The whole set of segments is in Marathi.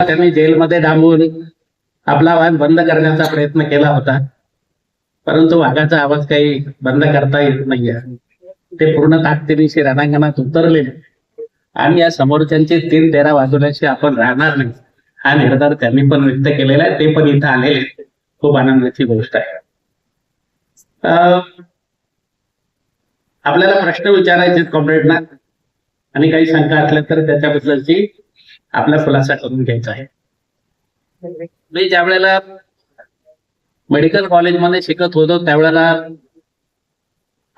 त्यांनी जेलमध्ये डांबून आपला आवाज बंद करण्याचा प्रयत्न केला होता. परंतु वाघाचा आवाज काही बंद करता येत नाहीये. ते पूर्ण ताकदीनिशी रणांगणात उतरलेले आणि या समोरच्यांचे तीन तेरा वाजवल्याशी आपण राहणार नाही. हा निर्धार त्यांनी पण व्यक्त केलेला आहे. ते पण इथं आलेले खूप आनंदाची गोष्ट आहे. आपल्याला प्रश्न विचारायचे कॉम्रेडना. आणि काही शंका असल्या तर त्याच्याबद्दलची आपला खुलासा करून घ्यायचा आहे. मी ज्या वेळेला मेडिकल कॉलेजमध्ये शिकत होतो त्यावेळेला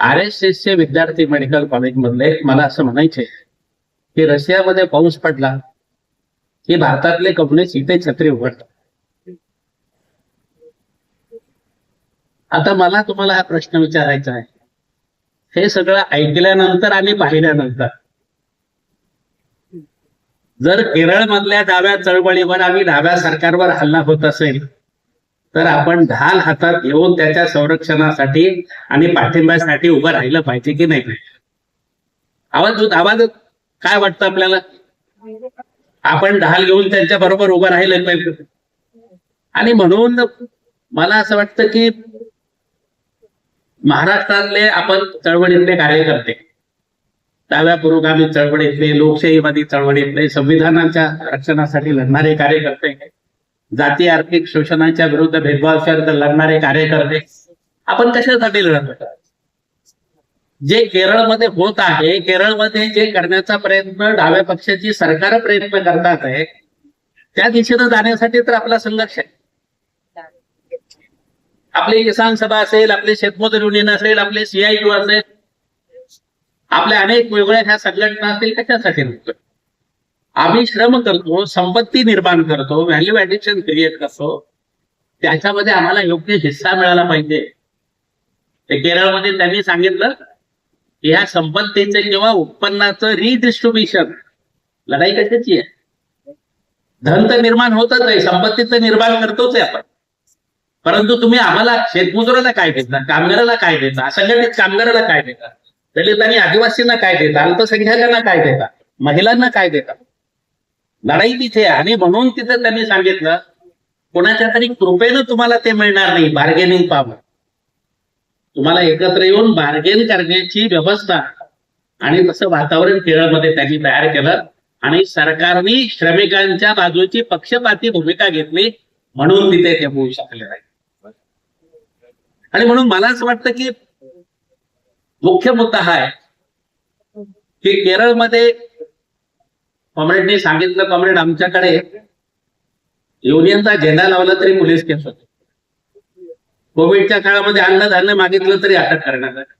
आर एस एस चे विद्यार्थी मेडिकल कॉलेज मधले मला असं म्हणायचे की रशियामध्ये पाऊस पडला की भारतातले कम्युनिस्ट इथे छत्री उघडतात. आता मला तुम्हाला हा प्रश्न विचारायचा आहे. हे सगळं ऐकल्यानंतर आणि पाहिल्यानंतर जर केरळमधल्या डाव्या चळवळीवर आणि डाव्या सरकारवर हल्ला होत असेल तर आपण ढाल हातात घेऊन त्याच्या संरक्षणासाठी आणि पाठिंब्यासाठी उभं राहिलं पाहिजे की नाही? आवाज आवाज काय वाटतं आपल्याला? आपण ढाल घेऊन त्यांच्या बरोबर उभं राहिलं पाहिजे. आणि म्हणून मला असं वाटतं की महाराष्ट्रातले आपण चळवळीतले कार्यकर्ते डाव्या पुरोगामी चळवळीतले लोकशाहीवादी चळवळीतले संविधानाच्या रक्षणासाठी लढणारे कार्यकर्ते जाती आर्थिक शोषणाच्या विरुद्ध भेदभावाच्या लढणारे कार्यकर्ते. आपण कशासाठी लढत होतो? जे केरळमध्ये होत आहे केरळमध्ये जे करण्याचा प्रयत्न डाव्या पक्षाची सरकार प्रयत्न करतात आहे त्या दिशेनं जाण्यासाठी तर आपला संघर्ष आहे. आपली किसान सभा असेल आपली शेतमजूर युनियन असेल आपले सीआययू असेल आपल्या अनेक वेगवेगळ्या ह्या संघटना असतील कशासाठी नसतो आम्ही श्रम करतो संपत्ती निर्माण करतो व्हॅल्यू ऍडिशन क्रिएट करतो. त्याच्यामध्ये आम्हाला योग्य हिस्सा मिळाला पाहिजे. ते केरळमध्ये त्यांनी सांगितलं की ह्या संपत्तीचे किंवा उत्पन्नाचं रिडिस्ट्रीब्युशन लढाई कशाची आहे? धन तर निर्माण होतच आहे संपत्तीचं निर्माण करतोच आहे आपण. परंतु तुम्ही आम्हाला शेतमजुराला काय देता कामगाराला काय देता असंघटित कामगाराला काय देता? दलित आणि आदिवासींना काय देता अल्पसंख्याकांना काय देता महिलांना काय देता लढाई तिथे आणि म्हणून तिथं त्यांनी सांगितलं कोणाच्या तरी कृपेनं तुम्हाला ते मिळणार नाही. बार्गेनिंग पॉवर तुम्हाला एकत्र येऊन बार्गेन करण्याची व्यवस्था आणि तसं वातावरण केरळमध्ये त्यांनी तयार केलं. आणि सरकारने श्रमिकांच्या बाजूची पक्षपाती भूमिका घेतली. म्हणून तिथे ते होऊ शकले नाही. आणि म्हणून मला असं वाटतं की मुख्य मुद्दा हा आहे की केरळमध्ये कॉम्रेडने सांगितलं कॉम्रेड आमच्याकडे युनियनचा झेंडा लावला तरी पोलीस केस होते. कोविडच्या काळामध्ये अन्नधान्य मागितलं तरी अटक करण्यात आली.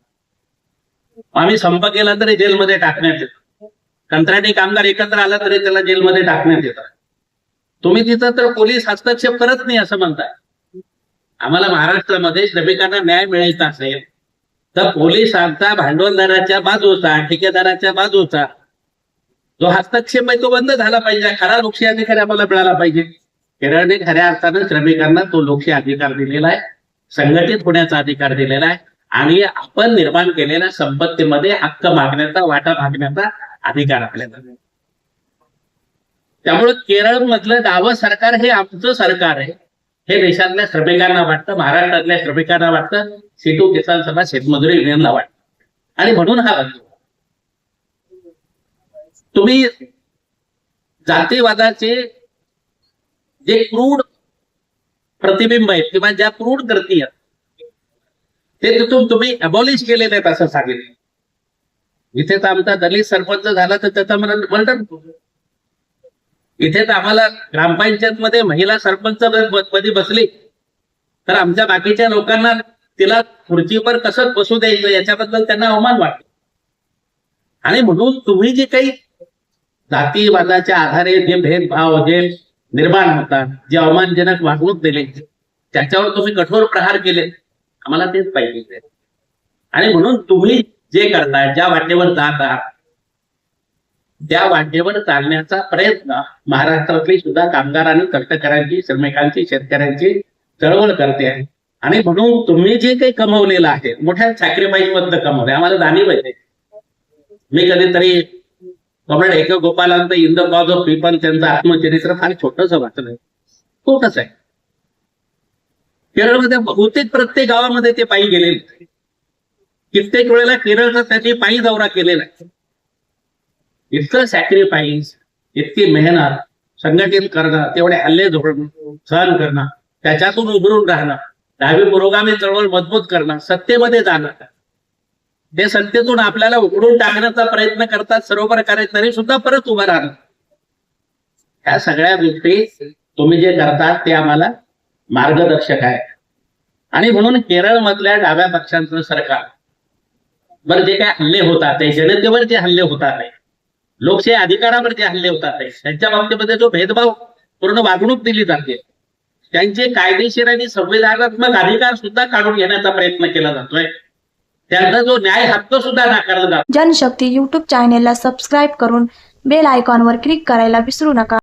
आम्ही संप केला तरी जेलमध्ये टाकण्यात येतो. कंत्राटी कामगार एकत्र आला तरी त्याला जेलमध्ये टाकण्यात येतं. तुम्ही तिथं तर पोलीस हस्तक्षेप करत नाही असं म्हणताय. आम्हाला महाराष्ट्रामध्ये श्रमिकांना न्याय मिळायचा असेल तर पोलिसांचा भांडवलदाराच्या बाजूचा ठेकेदाराच्या बाजूचा. जो हस्तक्षेप आहे तो बंद झाला पाहिजे. खरा लोकशाही अधिकार आम्हाला मिळाला पाहिजे. केरळने खऱ्या अर्थानं श्रमिकांना तो लोकशाही अधिकार दिलेला आहे. संघटित होण्याचा अधिकार दिलेला आहे. आणि आपण निर्माण केलेल्या संपत्तीमध्ये हक्क मागण्याचा वाटा मागण्याचा अधिकार आपल्याला त्यामुळे केरळ मधलं डावं सरकार हे आमचं सरकार आहे. हे देशातल्या श्रमिकांना वाटतं महाराष्ट्रातल्या श्रमिकांना वाटतं सेतू किसान सभा शेतमजुरी युनियनला वाटतं. आणि म्हणून हा बंद तुम्ही जातीवादाचे जे क्रूड प्रतिबिंब आहेत किंवा ज्या क्रूड कृती आहेत ते तिथून तुम्ही अबॉलिश केलेले आहेत असं सांगितलं. इथे तर आमचा दलित सरपंच झाला तर त्याचा मला वर्णन इथे तर आम्हाला ग्रामपंचायत मध्ये महिला सरपंच पदी बसली. तर आमच्या बाकीच्या लोकांना तिला खुर्चीवर कसं बसू द्यायचं याच्याबद्दल त्यांना अवमान वाटतो. आणि म्हणून तुम्ही जे काही जातीवादाच्या आधारे जे भेदभाव जे निर्माण होतात जे अवमानजनक वागणूक दिले त्याच्यावर तुम्ही कठोर प्रहार केले आम्हाला तेच पाहिजे. आणि म्हणून तुम्ही जे करताय ज्या वाटेवर जात आहात त्या वाटेवर चालण्याचा प्रयत्न महाराष्ट्रातली सुद्धा कामगार आणि कष्टकऱ्यांची श्रमिकांची शेतकऱ्यांची चळवळ करते आहे. आणि म्हणून तुम्ही जे काही कमवलेलं आहे मोठ्या सॅक्रिफाईस मधलं कमवलंय. आम्हाला जाणीव आहे मी कधीतरी कॉम्रेड एक गोपालांत in the cause of people त्यांचं आत्मचरित्र फार छोटस वाचलंय. छोटच आहे. केरळमध्ये बहुतेक प्रत्येक गावामध्ये ते पायी गेलेले कित्येक वेळेला केरळचा त्याची पायी दौरा केलेला आहे. इतकं सॅक्रिफाईस इतकी मेहनत संघटित करणं तेवढे हल्ले धोरण सहन करणं त्याच्यातून उभरून राहणं दहावी पुरोगामी चळवळ मजबूत करणं सत्तेमध्ये जाणं. ते सत्तेतून आपल्याला उघडून टाकण्याचा प्रयत्न करतात सर्व प्रकारे तरी सुद्धा परत उभं राहणं. ह्या सगळ्या गोष्टी तुम्ही जे करतात ते आम्हाला मार्गदर्शक आहे आणि म्हणून केरळमधल्या डाव्या पक्षांचं सरकार बरं जे काय हल्ले होतात ते जनतेवर जे हल्ले होतात नाही लोकशाही अधिकारावर हल्ले होतात. त्यांच्या बाबतीमध्ये जो भेदभाव पूर्ण वागणूक दिली जाते. त्यांचे कायदेशीर आणि संविधानात्मक अधिकार सुद्धा काढून घेण्याचा प्रयत्न केला जातोय. त्यांचा जो न्याय हक्क सुद्धा नाकारला जातो. जनशक्ती युट्यूब चॅनेलला सबस्क्राईब करून बेल आयकॉनवर क्लिक करायला विसरू नका.